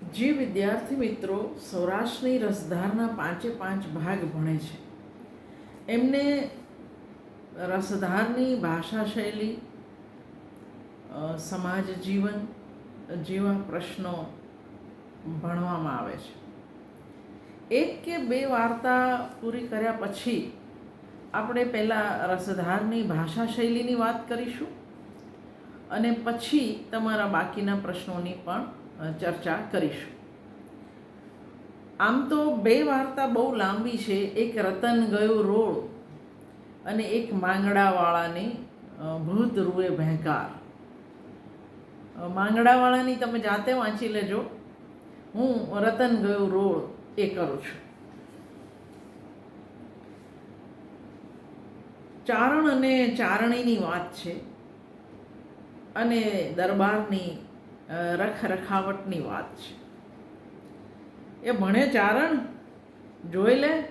જે વિદ્યાર્થી મિત્રો સૌરાષ્ટ્રની રસધારના પાંચે પાંચ ભાગ ભણે છે. એમને રસધારની ભાષા શૈલી સમાજ જીવન જેવા પ્રશ્નો ભણવામાં આવે છે. એક કે બે વાર્તા પૂરી કર્યા પછી આપણે પહેલાં રસધારની ભાષા શૈલીની વાત કરીશું અને પછી તમારા બાકીના પ્રશ્નોની પણ ચર્ચા કરીશું. આમ તો બે વાર્તા બહુ લાંબી છે. એક રતન ગયો રોડ અને એક માંગડાવાળાની ભૂત રૂએ ભેંકાર. માંગડાવાળાની તમે જાતે વાંચી લેજો. હું રતન ગયો રોડ એ કરું છું. ચારણ અને ચારણીની વાત છે. અને દરબારની રખ રખાવટની વાત છે. એ ભણે ચારણ જોઈ લે,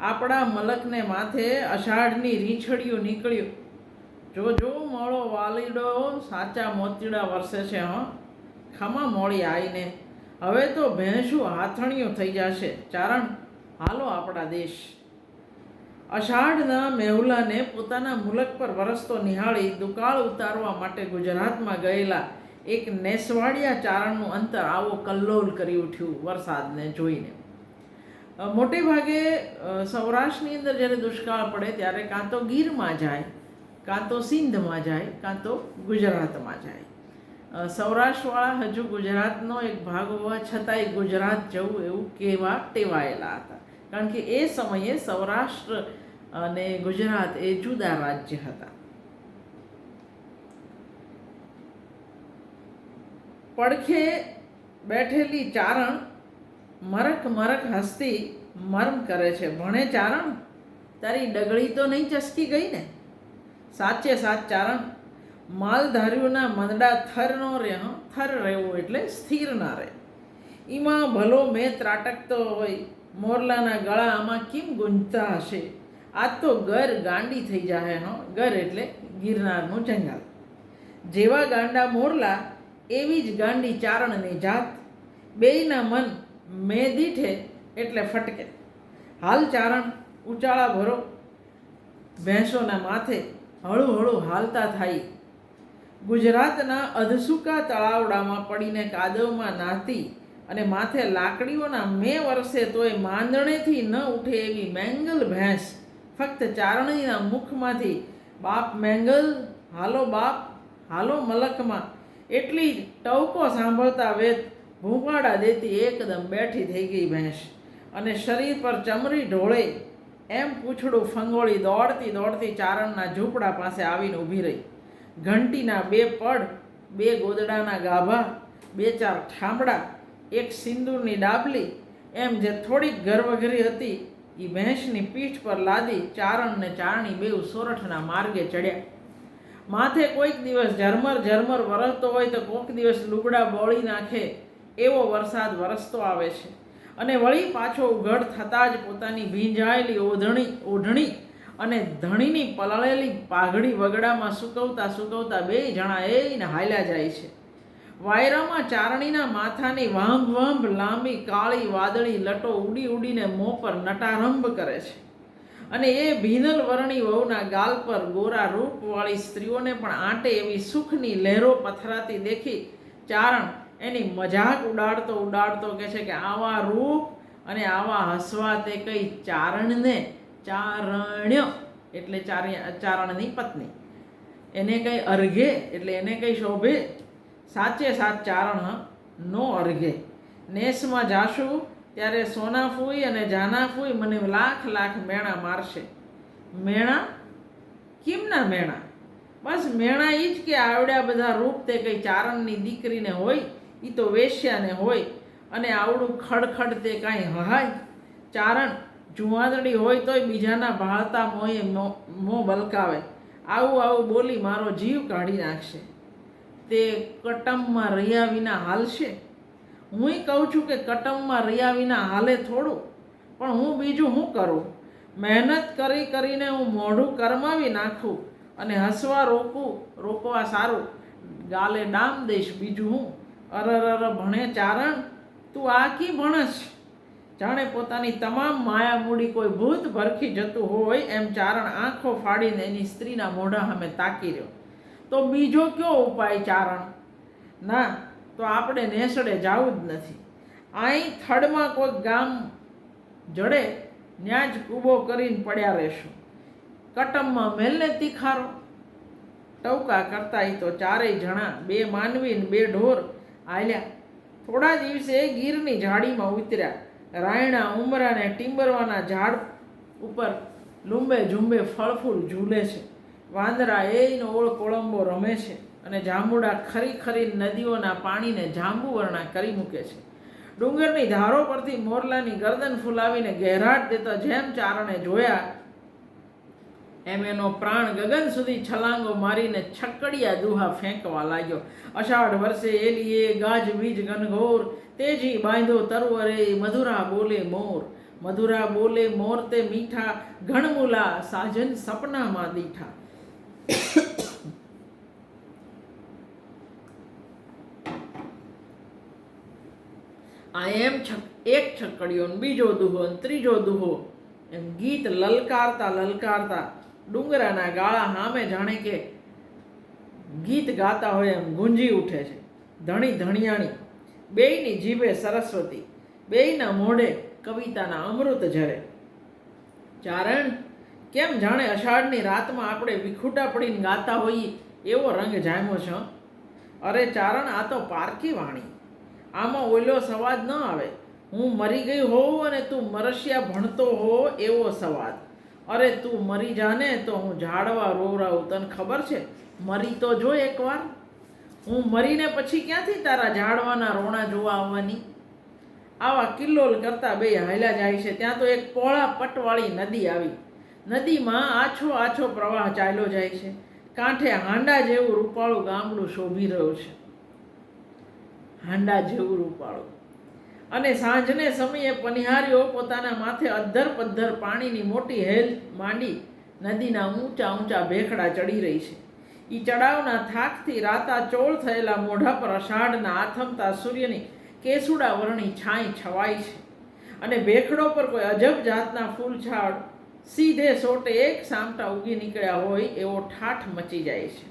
આપણા મલકને માથે અષાઢની રીંછડિયું નીકળ્યું. જો જો મોળો વાલીડો સાચા મોતીડા વરસે છે, હં? ખમા મોળી આવીને હવે તો ભેંસું હાથણીઓ થઈ જશે. ચારણ, હાલો આપણા દેશ. અષાઢના મેહુલાને પોતાના મુલક પર વરસતો નિહાળી દુકાળ ઉતારવા માટે ગુજરાતમાં ગયેલા એક નેસવાડિયા ચારણનું અંતર આવો કલ્લોલ કરી ઉઠ્યું વરસાદને જોઈને. મોટે ભાગે સૌરાષ્ટ્રની અંદર જ્યારે દુષ્કાળ પડે ત્યારે કાં તો ગીરમાં જાય, કાં તો સિંધમાં જાય, કાં તો ગુજરાતમાં જાય. સૌરાષ્ટ્રવાળા હજુ ગુજરાતનો એક ભાગ હોવા છતાંય ગુજરાત જવું એવું કહેવા ટેવાયેલા હતા. કારણ કે એ સમયે સૌરાષ્ટ્ર અને ગુજરાત એ જુદા રાજ્ય હતા. પડખે બેઠેલી ચારણ મરક મરક હસતી મર્મ કરે છે. ભણે ચારણ તારી ડગળી તો નહીં ચસકી ગઈ ને? સાચે સાચ ચારણ માલધારીઓના મંદડા થર નો રહે થર રહેવું એટલે સ્થિર ના રહે. એમાં ભલો મેં ત્રાટકતો હોય, મોરલાના ગળા આમાં કેમ ગુંજતા હશે? આ તો ગર ગાંડી થઈ જાય એનો ગર એટલે ગિરનારનું જંગલ. જેવા ગાંડા મોરલા એવી જ ગાંડી ચારણની જાત, બેયના મન મેં દીઠે એટલે ફટકે. હાલ ચારણ ઉચાળા ભરો, ભેંસોના માથે હળુ હળું હાલતા થાય. ગુજરાતના અધસુકા તળાવડામાં પડીને કાદવમાં નાતી અને માથે લાકડીઓના મે વર્ષે તોય માંદણેથી ન ઉઠે એવી મેંગલ ભેંસ ફક્ત ચારણીના મુખમાંથી, બાપ મેંગલ, હાલો બાપ, હાલો મલકમાં. એટલી જ ટવકો સાંભળતા વેત ભૂંપાડા દેતી એકદમ બેઠી થઈ ગઈ ભેંસ. અને શરીર પર ચમરી ઢોળે એમ પૂંછડું ફંગોળી દોડતી દોડતી ચારણના ઝૂંપડા પાસે આવીને ઊભી રહી. ઘંટીના બે પડ, બે ગોદડાના ગાભા, બે ચાર ઠામડા, એક સિંદૂરની ડાબલી, એમ જે થોડીક ગર્વઘરી હતી એ ભેંસની પીઠ પર લાદી ચારણ ને ચારણી બેઉ સોરઠના માર્ગે ચડ્યા. માથે કોઈક દિવસ ઝરમર ઝરમર વરસતો હોય તો કોઈક દિવસ લુગડા બોળી નાખે એવો વરસાદ વરસતો આવે છે. અને વળી પાછો ઉઘડ થતાં જ પોતાની ભીંજાયેલી ઓઢણી ઓઢણી અને ધણીની પલળેલી પાઘડી વગડામાં સૂકવતા સૂકવતા બે જણા એને હાલ્યા જાય છે. વાયરામાં ચારણીના માથાની વાંભ વાંભ લાંબી કાળી વાદળી લટો ઉડી ઉડીને મોં પર નટારંભ કરે છે. અને એ ભીનલ વર્ણી વહુના ગાલ પર ગોરા રૂપવાળી સ્ત્રીઓને પણ આંટે એવી સુખની લહેરો પથરાતી દેખી ચારણ એની મજાક ઉડાડતો ઉડાડતો કહે છે કે આવા રૂપ અને આવા હસવા તે કઈ ચારણને ચારણ્ય એટલે ચારણની પત્ની. એને કંઈ અર્ઘે એટલે એને કંઈ શોભે? સાચે સાચ ચારણ નો અર્ઘે. નેસમાં જાશું ત્યારે સોના ફૂઈ અને જાના ફૂઈ મને લાખ લાખ મેણા મારશે. મેણા? કેમના મેણા? બસ મેણા એ જ કે આવડ્યા બધા રૂપ તે કંઈ ચારણની દીકરીને હોય એ તો વેશ્યાને હોય, અને આવડું ખડખડ તે કાંઈ હહાય. ચારણ જુવાદડી હોય તોય બીજાના ભાળતા મોંએ મો- બલકાવે. આવું આવું બોલી મારો જીવ કાઢી નાખશે. તે કટમમાં રહ્યા વિના હાલશે. હુંય કહું છું કે કટમમાં રહ્યા વિના હાલે થોડું, પણ હું બીજું શું કરું? મહેનત કરી કરીને હું મોઢું કરમાવી નાખું અને હસવા રોકું, રોકવા સારું. ગાલે ડામ દઈશ બીજું હું. અરર અર ભણે ચારણ, તું આ કી ભણસ. જાણે પોતાની તમામ માયા મૂડી કોઈ ભૂત ભરખી જતું હોય એમ ચારણ આંખો ફાડીને એની સ્ત્રીના મોઢા સામે તાકી રહ્યો. તો બીજો કયો ઉપાય ચારણ? ના તો આપણે નેસડે જવું જ નથી. અહીં થડમાં કોઈ ગામ જડે ત્યાં જ કૂબો કરીને પડ્યા રહેશું. કટમમાં મેલને તીખારો, ટવકા કરતા તો ચારેય જણા, બે માનવી ને બે ઢોર આલ્યા થોડા દિવસે ગીરની ઝાડીમાં ઉતર્યા. રાયણા, ઉમરા ને ટીંબરવાના ઝાડ ઉપર લુંબે ઝુંબે ફળફૂલ ઝૂલે છે. વાંદરા એનો ઓળ કોળંબો રમે છે. અને જાંબુડા ખરી ખરી નદીઓના પાણીને જાંબુવર્ણા કરી મૂકે છે. ડુંગરની ધારો પરથી મોરલાની ગરદન ફૂલાવીને ગહેરાટ દેતા જેમ ચારણે જોયા, એમ એનો પ્રાણ ગગન સુધી છલાંગો મારીને છકડિયા દુહા ફેંકવા લાગ્યો. અષાઢ વર્ષે એલીએ ગાજ વીજ ગનઘોર તેજી બાંધો તરવરે મધુરા બોલે મોર. મધુરા બોલે મોર તે મીઠા, ઘણમુલા સાજન સપનામાં દીઠા. આ એમ છક, એક છકડીયો ને બીજો દુહો ત્રીજો દુહો. એમ ગીત લલકારતા લલકારતા ડુંગરાના ગાળા સામે જાણે કે ગીત ગાતા હોય એમ ગુંજી ઉઠે છે. ધણી ધણિયાણી, બેયની જીભે સરસ્વતી, બેયના મોઢે કવિતાના અમૃત ઝરે. ચારણ, કેમ જાણે અષાઢની રાતમાં આપણે વિખૂટા પડીને ગાતા હોઈએ એવો રંગ જામ્યો છે અરે ચારણ, આ તો પારકી વાણી. આમાં ઓઈલો સવાદ ન આવે. હું મરી ગઈ હોઉં અને તું મરસિયા ભણતો હો એવો સવાદ. અરે તું મરી જાને તો હું ઝાડવા રોવરાવું તને ખબર છે? મરી તો જો એકવાર. હું મરીને પછી ક્યાંથી તારા ઝાડવાના રોણા જોવા આવવાની? આવા કિલ્લોલ કરતા બે હાલ્યા જાય છે. ત્યાં તો એક પોળા પટવાળી નદી આવી. નદીમાં આછો આછો પ્રવાહ ચાલ્યો જાય છે. કાંઠે હાંડા જેવું રૂપાળું ગામડું શોભી રહ્યું છે. હાંડા જેવું રૂપાળું અને સાંજને સમયે પનિહારીઓ પોતાના માથે અદ્ધર પદ્ધર પાણીની મોટી હેલ માંડી નદીના ઊંચા ઊંચા ભેખડા ચડી રહી છે. ઈ ચડાવના થાકથી રાતા ચોળ થયેલા મોઢા પર અષાઢના આથમતા સૂર્યની કેસુડા વર્ણી છાંય છવાય છે. અને ભેખડો પર કોઈ અજબ જાતના ફૂલછાડ સીધે સોટે એક સામટા ઉગી નીકળ્યા હોય એવો ઠાઠ મચી જાય છે.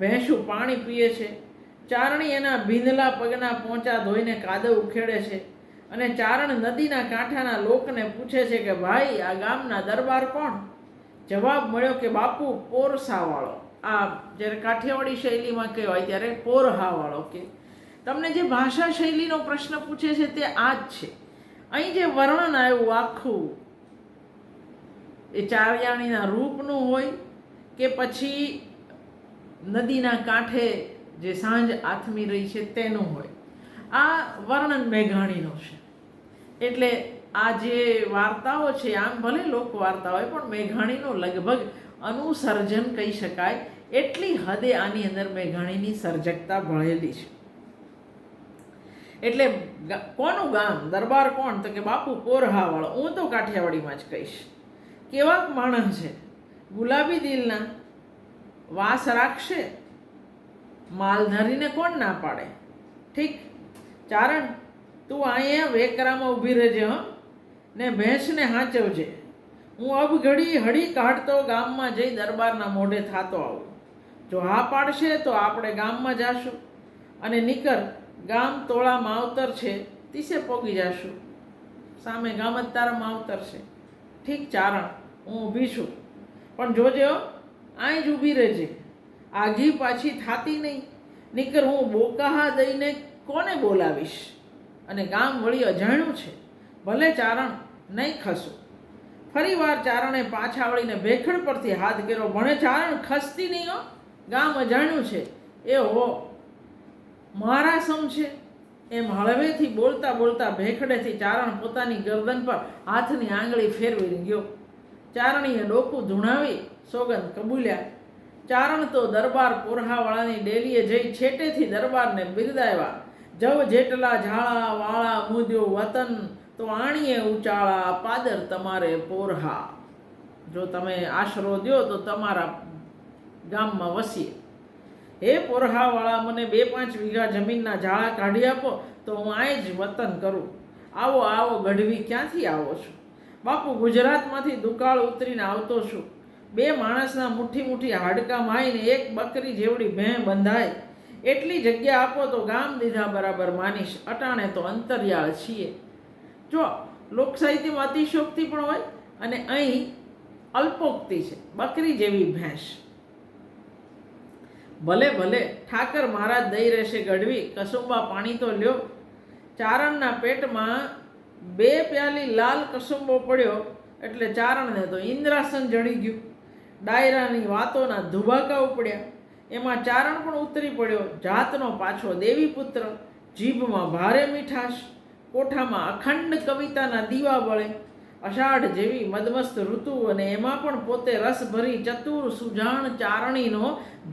ભેંસું પાણી પીએ છે ચારણી એના ભીંધલા પગના પોંચા ધોઈને કાદવ ઉખેડે છે અને ચારણ નદીના કાંઠાના લોકને પૂછે છે કે, ભાઈ, આ ગામના દરબાર કોણ? જવાબ મળ્યો કે, બાપુ, પોરસાવાળો. આ જ્યારે કાઠિયાવાડી શૈલીમાં કહેવાય ત્યારે પોરહાવાળો કે. તમને જે ભાષા શૈલીનો પ્રશ્ન પૂછે છે તે આ જ છે. અહીં જે વર્ણન આવ્યું આખું, એ ચારિયાણીના રૂપનું હોય કે પછી નદીના કાંઠે જે સાંજ આથમી રહી છે તેનું હોય. આ વર્ણન મેઘાણીનો છે. એટલે આ જે વાર્તાઓ છે, આમ ભલે લોક વાર્તા હોય, પણ મેઘાણીનું લગભગ અનુસર્જન કહી શકાય, એટલી હદે આની અંદર મેઘાણીની સર્જકતા ભળેલી છે. એટલે કોનું ગામ, દરબાર કોણ? તો કે બાપુ પોરહાવાળો. હું તો કાઠિયાવાડીમાં જ કહીશ. કેવાક માણસ છે. ગુલાબી દિલના વાસ રાખશે માલ ધરીને કોણ ના પાડે? ઠીક? ચારણ, તું અહીંયા વેકરામાં ઊભી રહેજે, હં? ને ભેંસને હાંચવજે. હું અબઘડી હળી કાઢતો ગામમાં જઈ દરબારના મોઢે થાતો આવું. જો હા પાડશે તો આપણે ગામમાં જાશું. અને નીકર, ગામ તોળા માવતર છે, તીસે પોગી જાશું. સામે ગામ જ તારા માવતર છે. ઠીક ચારણ, હું ઊભી છું. પણ જોજે અહીં જ ઊભી રહેજે. આઘી પાછી થાતી નહીં. નીકર હું બોકાહા દઈને કોને બોલાવીશ? અને ગામ વળી અજાણ્યું છે. ભલે ચારણ નહીં ખસું. ફરી વાર ચારણે પાછા વળીને ભેખડ પરથી હાથ કર્યો. ભણે ચારણ ખસતી નહીં હો. ગામ અજાણ્યું છે. એ હો, મારા સમ છે. એમ હળવેથી બોલતા બોલતા ભેખડેથી ચારણ પોતાની ગરદન પર હાથની આંગળી ફેરવી ગયો. ચારણીએ ડોકું ધૂણાવી સોગંદ કબૂલ્યા. ચારણ તો દરબાર પોરહાવાળાની ડેલીએ જઈ છેટેથી દરબારને બિરદાવ્યા. જવ જેટલા ઝાળા વાળા મુદ્યો વતન, તો આણીએ ઉચાળા પાદર તમારે પોરહા. જો તમે આશરો દ્યો, તો તમારા ગામમાં વસીએ. હે પોરહાવાળા, મને બે પાંચ વીઘા જમીનના ઝાળા કાઢી આપો, તો હું આય જ વતન કરું. આવો આવો, ગઢવી ક્યાંથી આવો છો? બાપુ ગુજરાતમાંથી દુકાળ ઉતરીને આવતો છું. બે માણસના મુઠ્ઠી મુઠ્ઠી હાડકા માઈને એક બકરી જેવડી ભેં બંધાય. એટલી જગ્યા આપો તો ગામ દીધા બરાબર માનીશ. અટાણે તો અંતરિયાળ છીએ. જો લોકસાહિત્યમાં અતિશોક્તિ પણ હોય અને અહીં અલ્પોક્તિ છે. બકરી જેવી ભેંસ. ભલે ભલે ઠાકર મહારાજ દઈ રહેશે ગઢવી, કસુંબા પાણી તો લ્યો. ચારણના પેટમાં બે પ્યાલી લાલ કસુંબો પડ્યો એટલે ચારણને તો ઇન્દ્રાસન જડી ગયું. ડાયરાની વાતોના ધુબાકા ઉપડ્યા. એમાં ચારણ પણ ઉતરી પડ્યો. જાતનો પાછો દેવી પુત્ર, જીભમાં ભારે મીઠાશ, કોઠામાં અખંડ કવિતાના દીવા બળે. અષાઢ જેવી મદમસ્ત ઋતુ અને એમાં પણ પોતે રસ ભરી ચતુર સુજાણ ચારણીનો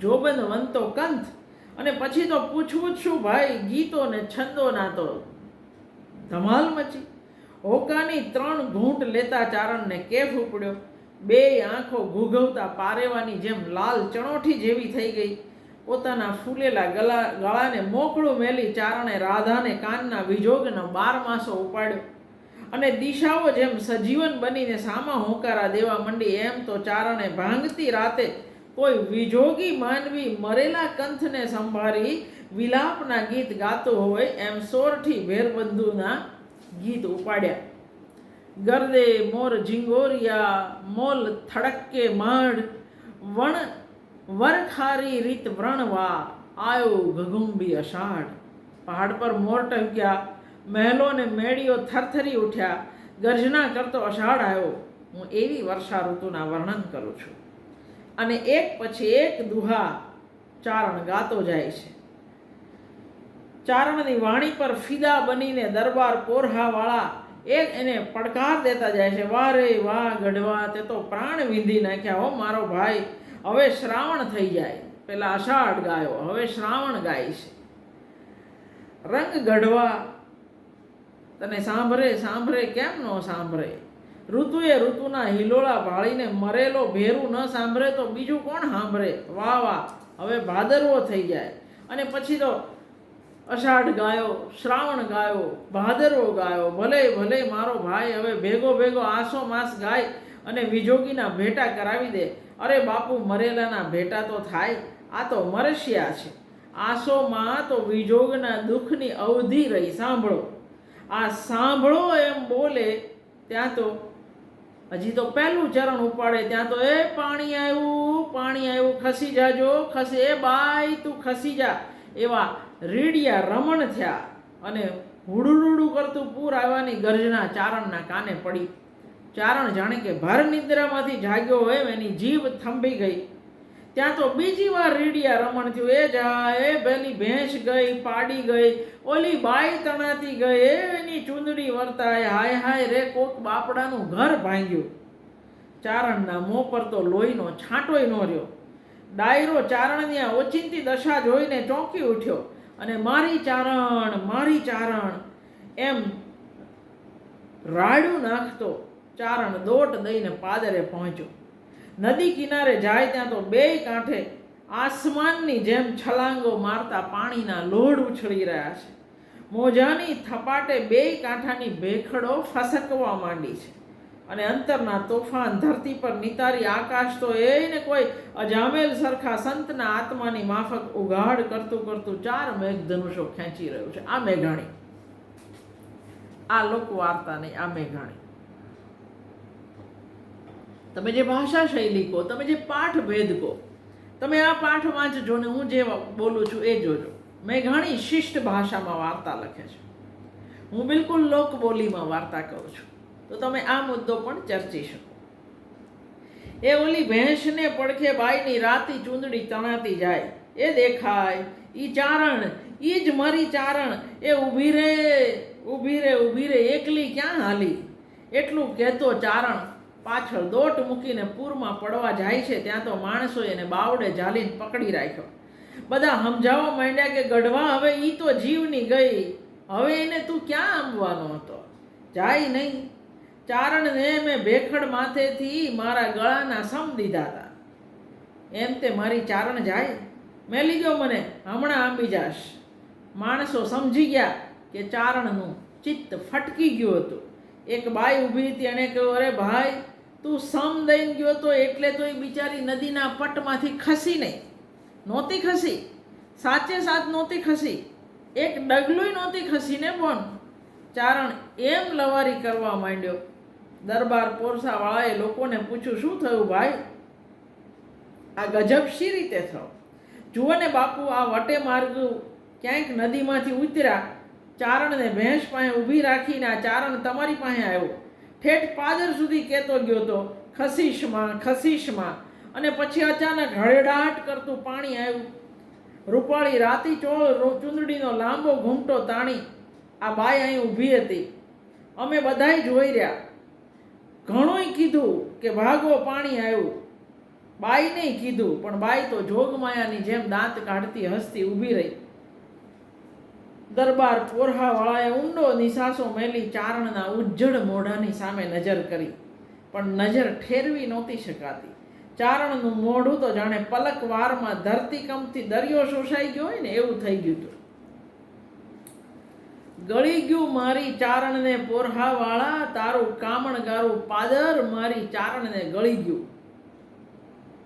જોબન વંતો કંથ. અને પછી તો પૂછવું જ શું ભાઈ, ગીતો ને છંદોના તો ધમાલ મચી. હોકાની ત્રણ ઘૂંટ લેતા ચારણને કેફ ઉપડ્યો. બે આંખો ઘૂઘવતા પારેવાની જેમ લાલ ચણોઠી જેવી થઈ ગઈ. પોતાના ફૂલેલા ગલા, ગળાને મોકળું મેલી ચારણે રાધાને કાનના વિજોગનો બાર માસો ઉપાડ્યો. અને દિશાઓ જેમ સજીવન બનીને સામા હોંકારા દેવા માંડી, એમ તો ચારણે ભાંગતી રાતે કોઈ વિજોગી માનવી મરેલા કંથને સંભાળી વિલાપના ગીત ગાતો હોય, એમ સોરઠી ભેરબંધુના ગીત ઉપાડ્યા. ગરદે મોર ઝીંગોરિયા, મોલ થડકે માઢ વણ, વરખારી રીત વ્રણવા, આયો ગગુંબી અષાઢ. પહાડ પર મોર ટંક્યા, મહેલો ને મેળીઓ થરથરી ઉઠ્યા, ગર્જના કરતો અષાઢ આવ્યો હું એવી વર્ષા ઋતુના વર્ણન કરું છું. અને એક પછી એક દુહા ચારણ ગાતો જાય છે. ચારણની વાણી પર ફિદા બનીને દરબાર પોરહાવાળા એક એને પડકાર દેતા જાય છે, વાહ રે, વાહ, ગઢવા, તે તો પ્રાણ વિંધી નાખ્યા હો મારો ભાઈ. હવે શ્રાવણ થઈ જાય. પેલા અષાઢ ગાયો, હવે શ્રાવણ ગાય છે. રંગ ગઢવા, તને સાંભળે સાંભળે, કેમ ન સાંભળે? ઋતુએ ઋતુના હિલોળા ભાળીને મરેલો ભેરું ન સાંભળે તો બીજું કોણ સાંભળે? વાહ વાહ, હવે ભાદરવો થઈ જાય. અને પછી તો અષાઢ ગાયો, શ્રાવણ ગાયો, ભાદરવો ગાયો, ભલે ભલે મારો ભાઈ હવે ભેગો ભેગો આસો માસ ગાય અને વિજોગીના ભેટા કરાવી દે. અરે બાપુ, મરેલાના ભેટા તો થાય. આ તો મરશિયા છે. આસોમાં તો વિજોગના દુઃખની અવધિ રહી. સાંભળો. આ સાંભળો એમ બોલે, ત્યાં તો હજી તો પહેલું ચરણ ઉપાડે. ત્યાં તો, એ પાણી આવ્યું પાણી આવ્યું, ખસી જાજો, ખસે, એ બાય તું ખસી જા. એવા રીડિયા રમણ થયા અને હુડુડુડુ કરતું પૂર આવવાની ગર્જના ચારણના કાને પડી. ચારણ જાણે કે ભર નિદ્રામાંથી જાગ્યો હોય એની જીભ થંભી ગઈ. ત્યાં તો બીજી વાર રીડિયા રમણ થયું. એ જા, એ પેલી ભેંસ ગઈ, પાડી ગઈ, ઓલી બાઈ તણાતી ગઈ, એ એની ચૂંદડી વર્તાય, હાય હાય રે, કોક બાપડાનું ઘર ભાંગ્યું. ચારણના મોં પર તો લોહીનો છાંટોય ન રહ્યો. ડાયરો ચારણની આ ઓચિંતી દશા જોઈને ચોંકી ઉઠ્યો. અને મારી ચારણ મારી ચારણ. એમ રાડું નાખતો ચારણ દોટ દઈને પાદરે પહોંચ્યો. નદી કિનારે જાય ત્યાં તો બેય કાંઠે આસમાનની જેમ છલાંગો મારતા પાણીના લોડ ઉછળી રહ્યા છે. મોજાની થપાટે બે કાંઠાની ભેખડો ફસકવા માંડી છે. અને અંતરના તોફાન ધરતી પર નિતારી આકાશ તો એને કોઈ અજામેલ સરખા સંતના આત્માની માફક ઉઘાડ કરતું કરતું ચાર મેઘધનુષો ખેંચી રહ્યું છે. આ મેઘાણી. આ લોક વાર્તા નહીં આ મેઘાણી. તમે જે ભાષા શૈલી કહો, તમે જે પાઠ ભેદ કહો, તમે આ પાઠ વાંચજો ને હું જે બોલું છું એ જોજો. મેઘાણી શિષ્ટ ભાષામાં વાર્તા લખે છે. હું બિલકુલ લોક બોલીમાં વાર્તા કહું છું. તો તમે આ મુદ્દો પણ ચર્ચી શકો. એ ઓલી ભેંસને પડખે બાઈની રાતી ચૂંદડી તણાતી જાય. એ દેખાય, ઈ ચારણ, ઈ જ મારી ચારણ. એ ઊભી રે ઊભી રે ઊભી રે, એકલી ક્યાં હાલી? એટલું કહેતો ચારણ પાછળ દોટ મૂકીને પૂરમાં પડવા જાય છે, ત્યાં તો માણસો એને બાવડે ઝાલીને પકડી રાખ્યો. બધા સમજાવવા માંડ્યા કે, ગઢવા, હવે ઈ તો જીવની ગઈ. હવે એને તું ક્યાં આંબવાનો હતો? જાય નહીં. ચારણને મેં ભેખડ માથેથી મારા ગળાના સમ દીધા હતા એમ તે મારી ચારણ જાય. મેં લીધો મને, હમણાં આંબી જાશ. માણસો સમજી ગયા કે ચારણનું ચિત્ત ફટકી ગયું હતું. એક બાઈ ઊભી હતી એણે કહ્યું, અરે ભાઈ, તું સમ દઈને ગયો તો એટલે તો એ બિચારી નદીના પટમાંથી ખસી નહીં. નહોતી ખસી. સાચે સાચ નહોતી ખસી. એક ડગલુંય નહોતી ખસીને પણ ચારણ એમ લવારી કરવા માંડ્યો. દરબાર પોરસાવાળાએ લોકોને પૂછ્યું, શું થયું ભાઈ? આ ગજબ શી રીતે થયો? જુઓ ને બાપુ, આ વટે માર્ગ ક્યાંક નદીમાંથી ઉતર્યા. ચારણને ભેંસ પાસે ઊભી રાખીને આ ચારણ તમારી પાસે આવ્યો. ઠેઠ પાદર સુધી કહેતો ગયો તો ખસીશમાં ખસીશમાં. અને પછી અચાનક હળેડાટ કરતું પાણી આવ્યું. રૂપાળી રાતી ચોળ ચૂંદડીનો લાંબો ઘૂમટો તાણી આ બાઈ અહીં ઊભી હતી. અમે બધાય જોઈ રહ્યા. ઘણુંય કીધું કે ભાગો પાણી આવ્યું. બાઈને કીધું, પણ બાઈ તો જોગમાયાની જેમ દાંત કાઢતી હસતી ઊભી રહી. દરબાર પોરહાવાળાએ ઊંડો નિશાસો મેલી ચારણના ઉજ્જડ મોઢાની સામે નજર કરી. પણ નજર ઠેરવી નહોતી શકાતી. ચારણનું મોઢું તો જાણે પલક વારમાં ધરતીકંપથી દરિયો શોષાઈ ગયો હોય ને એવું થઈ ગયું હતું. ગળી ગયું મારી ચારણને પોરહાવાળા, તારું કામણ ગારું પાદર મારી ચારણને ગળી ગયું.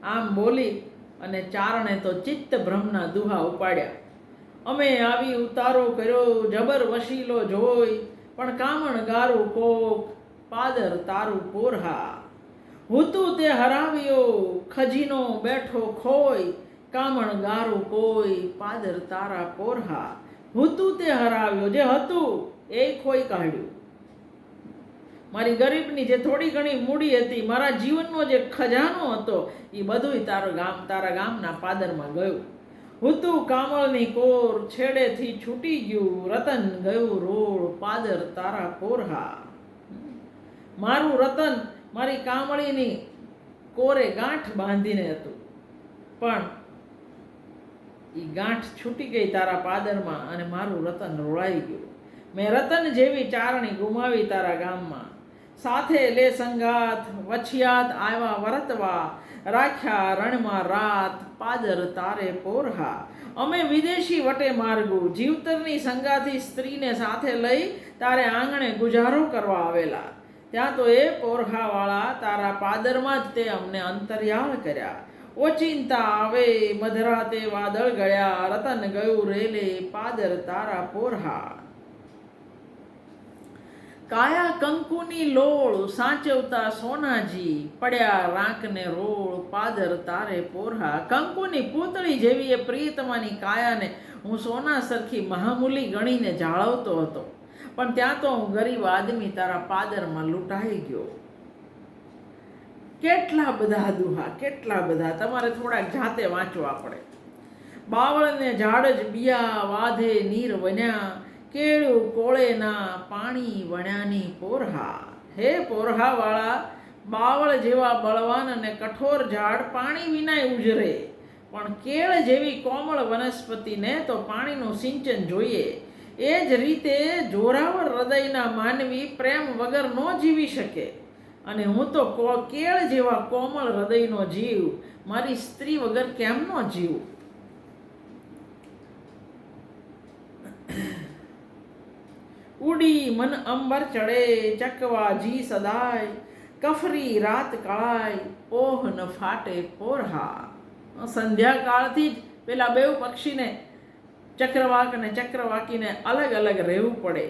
આમ બોલી અને ચારણે તો ચિત્ત ભ્રમના દુહા ઉપાડ્યા. અમે આવી ઉતારો કર્યો, જબર વસીલો જોઈ, પણ કામણ ગારું કોક, પાદર તારું પોરહા. હુતું તે હરાવ્યો, ખજીનો બેઠો ખોય કામણ ગારું કોઈ, પાદર તારા પોરહા. હુતું તે હરાવ્યો જે હતું, એ ખોઈ કાઢ્યું. મારી ગરીબની જે થોડી ઘણી મૂડી હતી, મારા જીવનનો જે ખજાનો હતો એ બધુંય તારો ગામ, તારા ગામના પાદરમાં ગયું. હુતું કામળની કોર છેડેથી છૂટી ગયું, રતન ગયું રોડ પાદર તારા કોરહા. મારું રતન મારી કામળીની કોરે ગાંઠ બાંધીને હતું. પણ એ ગાંઠ છૂટી ગઈ તારા પાદરમાં અને મારું રતન રોળાઈ ગયું. મેં રતન જેવી ચારણી ગુમાવી તારા ગામમાં. સાથે લે સંગાત વછિયાત આવ્યા વરતવા, રાખ્યા રણમાં રાત, પાદર તારે પોરહા. અમે વિદેશી વટે માર્ગુ, જીવતરની સંગાથી સ્ત્રીને સાથે લઈ તારે આંગણે ગુજારો કરવા આવેલા. ત્યાં તો એ પોરહાવાળા તારા પાદરમાં જ તે અમને અંતર્યાળ કર્યા. ઓચિંતા આવે, મધરાતે વાદળ ગયા રતન ગયું રેલે, પાદર તારા પોરહા કાયા કંકુની લોળ સાચવતા સોનાજી, પડ્યા રાંકને રોળ, પાદર તારે પોરહા કંકુની પૂતળી જેવી એ પ્રિયતમાની કાયાને હું સોના સરખી મહામૂલી ગણીને જાળવતો હતો. પણ ત્યાં તો હું ગરીબ આદમી તારા પાદરમાં લૂંટાઈ ગયો. કેટલા બધા દુહા, કેટલા બધા? તમારે થોડાક જાતે વાંચવા પડે. બાવળને ઝાડ જ બિયા, વાધે નીર વન્યા, કેળું કોળેના પાણી વણ્યાની પોરહા. હે પોરહાવાળા, બાવળ જેવા બળવાન અને કઠોર ઝાડ પાણી વિનાય ઉજરે. પણ કેળ જેવી કોમળ વનસ્પતિને તો પાણીનું સિંચન જોઈએ. એ જ રીતે જોરાવર હૃદયના માનવી પ્રેમ વગર ન જીવી શકે. અને હું તો કેળ જેવા કોમળ હૃદયનો જીવ. મારી સ્ત્રી વગર કેમ જીવ? જીવું ઉડી મન અંબર ચડે, ચકવા જી સદાય. કફરી રાત કળાય, ઓહ ન ફાટે પોરહા સંધ્યાકાળથી જ પેલા બેઉ પક્ષીને ચક્રવાક અને ચક્રવાકીને અલગ અલગ રહેવું પડે.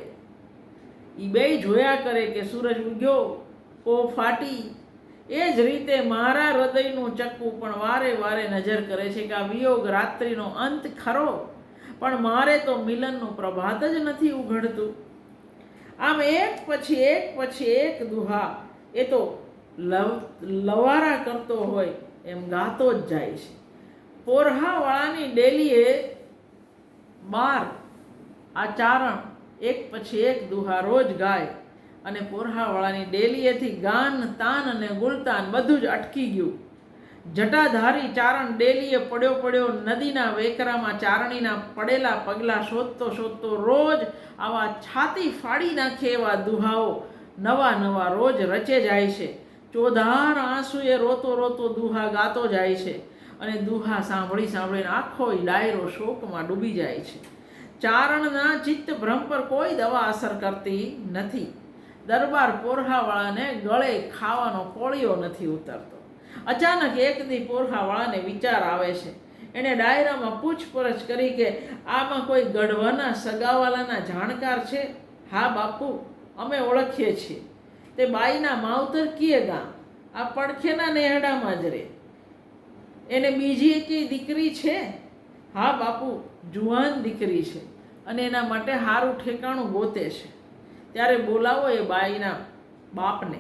એ બે જોયા કરે કે સૂરજ ઉગ્યો ઓ ફાટી, એ જ રીતે મારા હૃદયનું ચક્કું પણ વારે વારે નજર કરે છે કે આ વિયોગ રાત્રિનો અંત ખરો. પણ મારે તો મિલનનું પ્રભાત જ નથી ઉઘડતું. આમ એક પછી એક પછી એક દુહા, એ તો લવ, લવારા કરતો હોય એમ ગાતો જ જાય છે. પોરહાવાળાની ડેલીએ બાર આ ચારણ એક પછી એક દુહા રોજ ગાય. અને પોરહાવાળાની ડેલીએથી ગાન, તાન અને ગુલતાન બધું જ અટકી ગયું. જટાધારી ચારણ ડેલીએ પડ્યો પડ્યો નદીના વેકરામાં ચારણીના પડેલા પગલાં શોધતો શોધતો રોજ આવા છાતી ફાડી નાખે એવા દુહાઓ નવા નવા રોજ રચે જાય છે. ચોધાર આંસુએ રોતો રોતો દુહા ગાતો જાય છે અને દુહા સાંભળી સાંભળીને આખો ડાયરો શોકમાં ડૂબી જાય છે. ચારણના ચિત્ત ભ્રમ પર કોઈ દવા અસર કરતી નથી. દરબાર પોરહાવાળાને ગળે ખાવાનો કોળિયો નથી ઉતરતો. અચાનક એક દી પોરહાવાળાને વિચાર આવે છે. એણે ડાયરામાં પૂછપરછ કરી કે, આમાં કોઈ ગઢવાના, સગાવાલાના જાણકાર છે? હા, બાપુ, અમે ઓળખીએ છીએ. તે બાઈના માવતર કીએ ગામ. આ પડખેના નેહડામાં જ રહે એને બીજી એકી દીકરી છે? હા, બાપુ, જુવાન દીકરી છે અને એના માટે સારું ઠેકાણું ગોતે છે. ત્યારે બોલાવો એ બાઈના બાપને.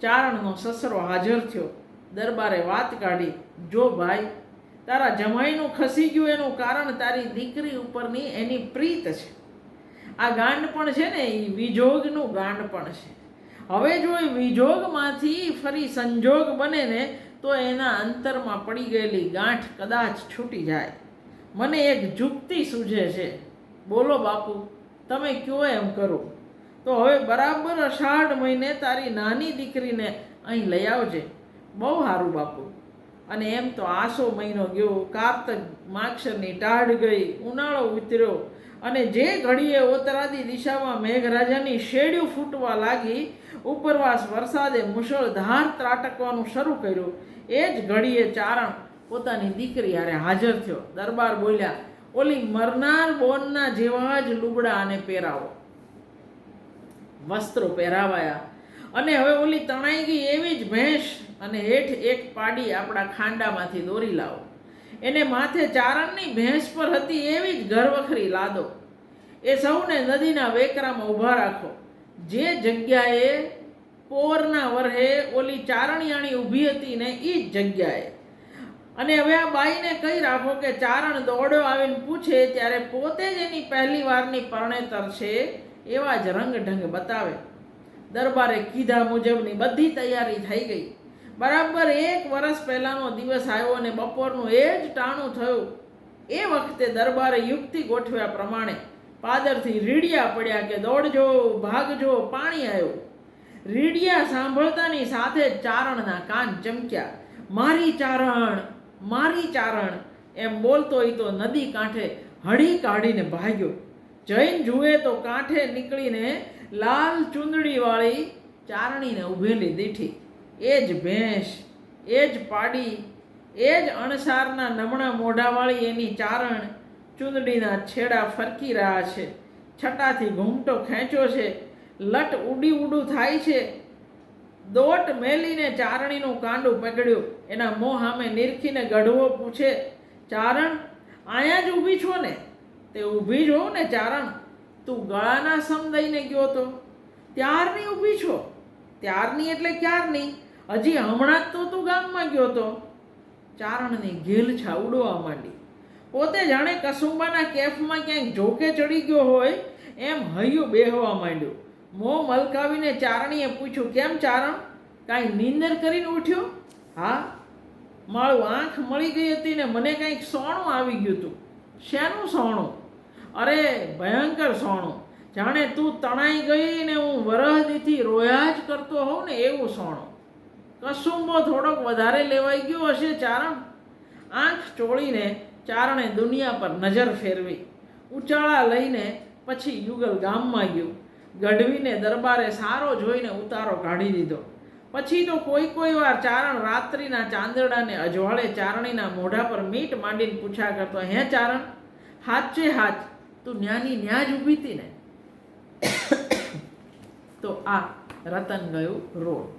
ચારણનો સસરો હાજર થયો. દરબારે વાત કાઢી, જો ભાઈ, તારા જમાઈનું ખસી ગયું એનું કારણ તારી દીકરી ઉપરની એની પ્રીત છે. આ ગાંડ પણ છે ને એ વિજોગનું ગાંડ પણ છે. હવે જો એ વિજોગમાંથી ફરી સંજોગ બને ને, તો એના અંતરમાં પડી ગયેલી ગાંઠ કદાચ છૂટી જાય. મને એક જુક્તિ સૂઝે છે. બોલો બાપુ. તમે કયો એમ કરો? તો હવે બરાબર અષાઢ મહિને તારી નાની દીકરીને અહીં લઈ આવજે. બહુ સારું બાપુ. અને એમ તો આસો મહિનો ગયો, કારતક માક્ષરની ટાઢ ગઈ, ઉનાળો ઉતર્યો. અને જે ઘડીએ ઓતરાદી દિશામાં મેઘરાજાની શેડ્યું ફૂટવા લાગી, ઉપરવાસ વરસાદે મુશળધાર ત્રાટકવાનું શરૂ કર્યું. એ જ ઘડીએ ચારણ પોતાની દીકરી હારે હાજર થયો. દરબાર બોલ્યા ઓલી મરનાર બોનના જેવા જ લુગડા અને પહેરાવો. વસ્ત્રો પહેરાવાયા. અને હવે ઓલી તણાઈ ગઈ એવી જ ભેંસ અને હેઠ એક પાડી આપણા ખાંડામાંથી દોરી લાવો. એને માથે ચારણની ભેંસ પર હતી એવી જ ઘરવખરી લાદો. એ સૌને નદીના વેકરામાં ઊભા રાખો. જે જગ્યાએ પોરના વરહે ઓલી ચારણિયાણી ઊભી હતી ને એ જ જગ્યાએ. અને હવે આ બાઈને કહી રાખો કે ચારણ દોડો આવીને પૂછે ત્યારે પોતે જ એની પહેલી વારની પરણેતર છે એવા જ રંગઢંગ બતાવે. દરબારે કીધા મુજબની બધી તૈયારી થઈ ગઈ. બરાબર એક વર્ષ પહેલાંનો દિવસ આવ્યો અને બપોરનું એ જ ટાણું થયું. એ વખતે દરબારે યુક્તિ ગોઠવ્યા પ્રમાણે પાદરથી રીડિયા પડ્યા કે દોડજો, ભાગજો, પાણી આવ્યું રીડિયા સાંભળતાની સાથે ચારણના કાન ચમક્યા. મારી ચારણ મારી ચારણ એમ બોલતો તો નદી કાંઠે હળી કાઢીને ભાગ્યો. જૈન જુએ તો કાંઠે નીકળીને લાલ ચૂંદડીવાળી ચારણીને ઊભેલી દીઠી. એ જ ભેંસ, એ જ પાડી, એ જ અણસારના નમણા મોઢાવાળી એની ચારણ ચૂંદડીના છેડા ફરકી રહ્યા છે. છટાથી ઘૂમટો ખેંચ્યો છે. લટ ઉડી ઉડું થાય છે. દોટ મેલીને ચારણીનું કાંડું પકડ્યું. એના મોં સામે નિરખીને ગઢવો પૂછે, ચારણ અહીંયા જ ઊભી છો ને? તે ઊભી જ ને, ચારણ. તું ગળાના સમ દઈને ગયો તો? ત્યારની ઊભી છો. ત્યારની એટલે ક્યારની? હજી હમણાં જ તો તું ગામમાં ગયો તો. ચારણની ઘેલછા ઉડવા માંડી. પોતે જાણે કસુંબાના કેફમાં ક્યાંક જોકે ચડી ગયો હોય? એમ હૈયું બેહવા માંડ્યું. મોં મલકાવીને ચારણીએ પૂછ્યું, કેમ ચારણ? કાંઈ નીંદર કરીને ઉઠ્યો? હા. મારું આંખ મળી ગઈ હતી ને મને કંઈક સોણું આવી ગયું હતું. શેનું સોણું? અરે, ભયંકર સોણું. જાણે તું તણાઈ ગઈ ને હું વરહદીથી રોયા જ કરતો હોઉં ને એવું સોણું. કસુંબો થોડોક વધારે લેવાઈ ગયો હશે, ચારણ. આંખ ચોળીને ચારણે દુનિયા પર નજર ફેરવી. ઉચાળા લઈને પછી યુગલ ગામમાં ગયું. ગઢવીને દરબારે સારો જોઈને ઉતારો કાઢી દીધો. પછી તો કોઈ કોઈ વાર ચારણ રાત્રિના ચાંદડાને અજવાળે ચારણીના મોઢા પર મીટ માંડીને પૂછ્યા કરતો, હે ચારણ હાચે હાચ તું ન્યાની ન્યા જ ઊભી હતી ને? તો આ રતન ગયું રોડ.